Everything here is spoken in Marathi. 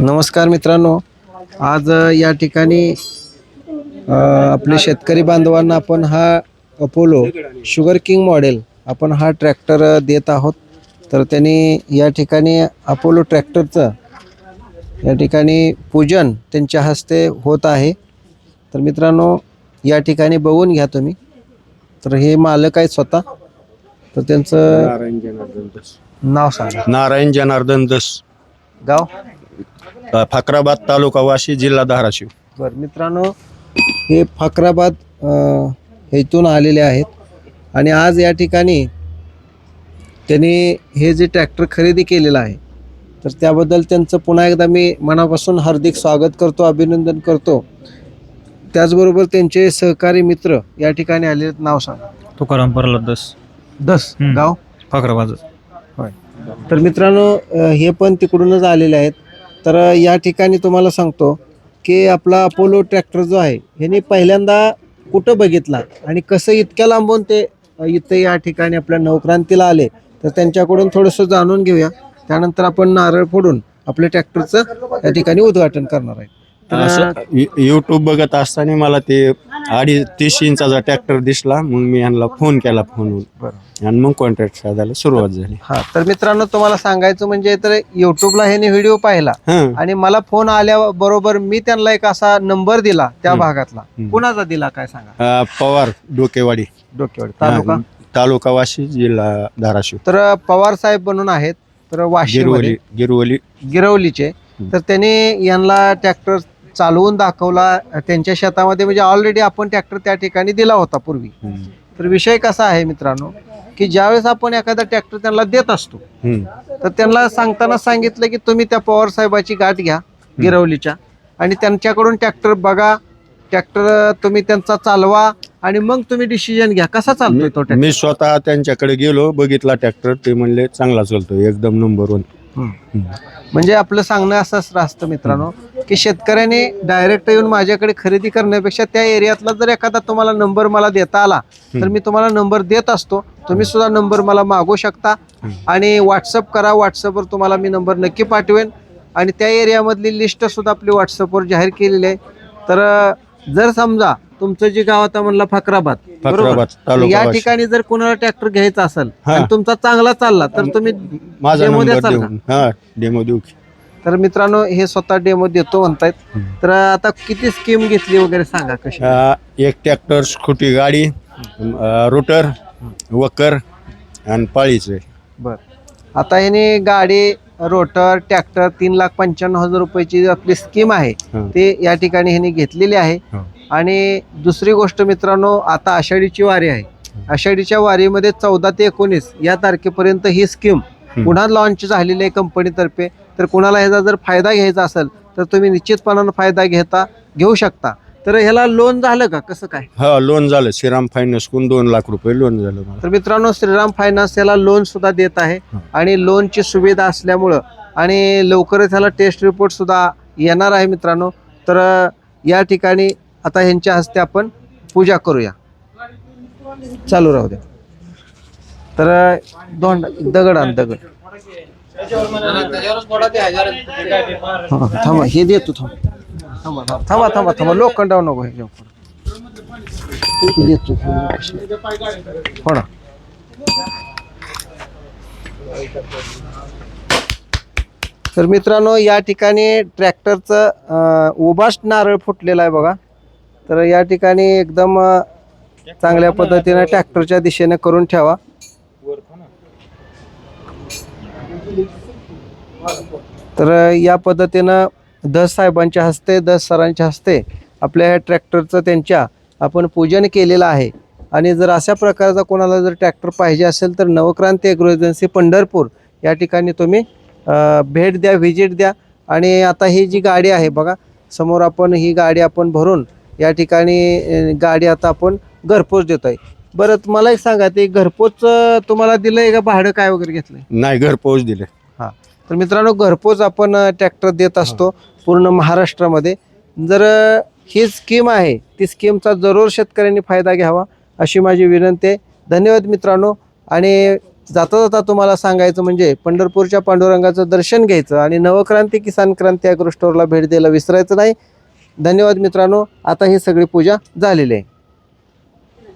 नमस्कार मित्रांनो. आज या ठिकाणी आपले शेतकरी बांधवांना आपण हा अपोलो शुगर किंग मॉडेल आपण हा ट्रॅक्टर देत आहोत. तर त्यांनी या ठिकाणी अपोलो ट्रॅक्टरचं या ठिकाणी पूजन त्यांच्या हस्ते होत आहे. तर मित्रांनो या ठिकाणी बघून घ्या तुम्ही. तर हे मालक आहेत स्वतः. तर त्यांचं नारायण जनार्दन दस. नाव सांगा. नारायण जनार्दन दस. गाव? अ, फाकराबाद तालुका वाशी जिल्हा धाराशिव. बरं मित्रांनो हे फकराबाद अ, इथून आलेले आहेत. आणि आज या ठिकाणी त्यांनी हे जे ट्रॅक्टर खरेदी केलेलं आहे तर त्याबद्दल त्यांचं पुन्हा एकदा मी मनापासून हार्दिक स्वागत करतो अभिनंदन करतो. त्याचबरोबर त्यांचे सहकारी मित्र या ठिकाणी आलेले आहेत. नाव सांग. तुकाराम परलदस दस. हम्म. गाव? फाकराबाद. तर मित्रांनो अ, हे पण तिकडूनच आलेले आहेत. तर अ, या ठिकाणी तुम्हाला सांगतो की आपला अपोलो ट्रॅक्टर जो आहे ह्याने पहिल्यांदा कुठं बघितला आणि कसं इतक्या लांबून ते अ, इथं या ठिकाणी आपल्या नवक्रांतीला आले तर त्यांच्याकडून थोडंसं जाणून घेऊया. त्यानंतर आपण नारळ फोडून आपल्या ट्रॅक्टरचं या ठिकाणी उद्घाटन करणार आहे. युट्यूब बघत असताना मला ते अडीच तीस इंचाचा ट्रॅक्टर दिसला मग मी यांना फोन केला फोनवरून बरं. आणि मग कॉन्ट्रॅक्ट साधायला सुरुवात झाली. हा तर मित्रांनो तुम्हाला सांगायचं म्हणजे तर युट्यूबला ह्याने व्हिडिओ पाहिला. हं. आणि मला फोन आल्याबरोबर मी त्यांना एक असा नंबर दिला त्या. भागातला. कुणाचा दिला काय सांगा? पवार डोकेवाडी. डोक्यावर तालुका? हा, तालुका वाशी जिल्हा धाराशिव. तर पवार साहेब बनून आहेत तर वाशी गिरवली गिरवली. गिरवलीचे. तर त्यांनी यांना ट्रॅक्टर चालवून दाखवला त्यांच्या शेतामध्ये म्हणजे ऑलरेडी आपण ट्रॅक्टर त्या ठिकाणी दिला होता पूर्वी. तर विषय कसा आहे मित्रांनो की ज्यावेळेस आपण एखादा ट्रॅक्टर त्यांना देत असतो. तर त्यांना सांगताना सांगितलं की तुम्ही त्या पवार साहेबाची गाठ घ्या गिरवलीच्या आणि त्यांच्याकडून ट्रॅक्टर बघा ट्रॅक्टर तुम्ही त्यांचा चालवा आणि मग तुम्ही डिसिजन घ्या. कसा चालतोय तो ट्रॅक्टर मी स्वतः त्यांच्याकडे गेलो बघितला ट्रॅक्टर ते म्हणले चांगला चालतो एकदम नंबर वन म्हणजे आपलं सांगणं असंच असतं मित्रांनो की शेतकऱ्याने डायरेक्ट येऊन माझ्याकडे खरेदी करण्यापेक्षा त्या एरियातला जर एखादा तुम्हाला नंबर मला देता आला तर मी तुम्हाला नंबर देत असतो. तुम्ही सुद्धा नंबर मला मागू शकता आणि व्हॉट्सअप करा. व्हॉट्सअपवर तुम्हाला मी नंबर नक्की पाठवेन. आणि त्या एरियामधली लिस्ट सुद्धा आपली व्हॉट्सअपवर जाहीर केलेली आहे. तर जर समजा तुमचं जे गाव आता म्हणलं फकराबाद बरोबर फकराबाद तर तालुका या वाशी. ठिकाणी जर कोणाला ट्रॅक्टर घ्यायचा असेल हा. आणि तुमचा चांगला चालला तर तुम्ही माझा demo नंबर द्याल का? देऊन हा डेमो देऊ की. तर मित्रांनो हे स्वतः डेमो देतो म्हणतायत हम्म. तर आता किती स्कीम घेतली वगैरे सांगा कशी अ, एक ट्रॅक्टर स्कूटी गाडी रोटर वकर आणि पाळीचं. बर आता ह्याने गाडी रोटर ट्रॅक्टर तीन लाख पंच्याण्णव हजार रुपयाची आपली स्कीम आहे हं. ते या ठिकाणी ह्याने घेतलेली आहे हं. आणि दुसरी गोष्ट मित्रांनो आता आषाढीची वारी आहे आषाढीच्या वारीमध्ये चौदा ते एकोणीस या तारखेपर्यंत ही स्कीम हं. पुन्हा लॉन्च झालेली आहे कंपनीतर्फे तर कुणाला ह्याचा जर फायदा घ्यायचा असेल तर तुम्ही निश्चितपणानं फायदा घेता घेऊ शकता तर ह्याला लोन झालं का? कसं काय? हा लोन झालं. श्रीराम फायनान्सकडून दोन लाख रुपये लोन झालं मला. तर मित्रांनो श्रीराम फायनान्स याला लोन सुद्धा देत आहे. आणि लोनची सुविधा असल्यामुळं आणि लवकरच ह्याला टेस्ट रिपोर्ट सुद्धा येणार आहे मित्रांनो. तर या ठिकाणी आता ह्यांच्या हस्ते आपण पूजा करूया. चालू राहू द्या. तर दोन दगड आण दगड. हा, थांबा हे देतो थांब. थांबा थांबा, थांबा थांबा थांबा. लोखंडावर नको हे घेऊ. देतो हो ना. तर मित्रांनो या ठिकाणी ट्रॅक्टरचं उभाष्ट नारळ फुटलेला आहे बघा. तर या ठिकाणी एकदम चांगल्या पद्धतीने ट्रॅक्टरच्या दिशेने करून ठेवा. तर या पद्धतीनं दस साहेबांच्या हस्ते दस सरांच्या हस्ते आपल्या ह्या ट्रॅक्टरचं त्यांच्या आपण पूजन केलेलं आहे. आणि जर अशा प्रकारचा कोणाला जर ट्रॅक्टर पाहिजे असेल तर नवक्रांती एग्रो एजन्सी पंढरपूर या ठिकाणी तुम्ही भेट द्या व्हिजिट द्या. आणि आता ही जी गाडी आहे बघा समोर आपण ही गाडी आपण भरून या ठिकाणी गाडी आता आपण घरपोच देत आहे बरं मला एक सांगा ते घरपोच तुम्हाला दिलंय का भाडं काय वगैरे घेतलंय? नाही घर पोच दिले हां. तर मित्रांनो घरपोच आपण ट्रॅक्टर देत असतो पूर्ण महाराष्ट्रामध्ये. जर ही स्कीम आहे ती स्कीमचा जरूर शेतकऱ्यांनी फायदा घ्यावा अशी माझी विनंती आहे. धन्यवाद मित्रांनो. आणि जाता जाता तुम्हाला सांगायचं म्हणजे पंढरपूरच्या पांडुरंगाचं दर्शन घ्यायचं आणि नवक्रांती किसान क्रांती ॲग्रो स्टोअरला भेट द्यायला विसरायचं नाही. धन्यवाद मित्रांनो. आता ही सगळी पूजा झालेली आहे.